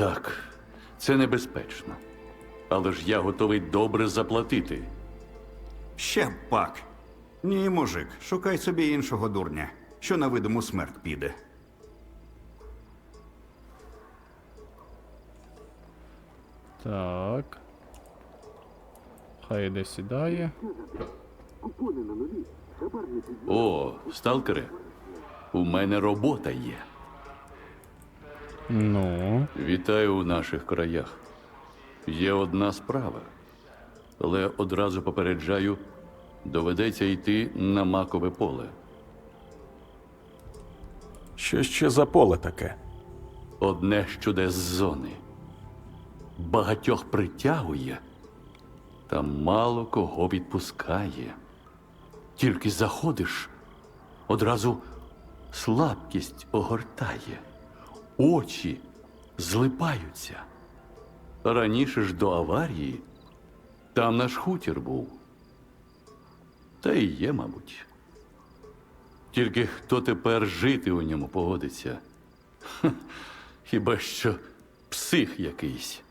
Так, це небезпечно. Але ж я готовий добре заплатити. Ще пак. Ні, мужик, шукай собі іншого дурня, що на видиму смерть піде. Так. Хай іде сідає. О, сталкере, у мене робота є. Ну. Вітаю у наших краях. Є одна справа, але одразу попереджаю, доведеться йти на макове поле. Що ще за поле таке? Одне з зони. Багатьох притягує, та мало кого відпускає. Тільки заходиш, одразу слабкість огортає, очі злипаються. Раніше ж до аварії там наш хутір був. Та й є, мабуть. Тільки хто тепер жити у ньому погодиться? Хіба що псих якийсь.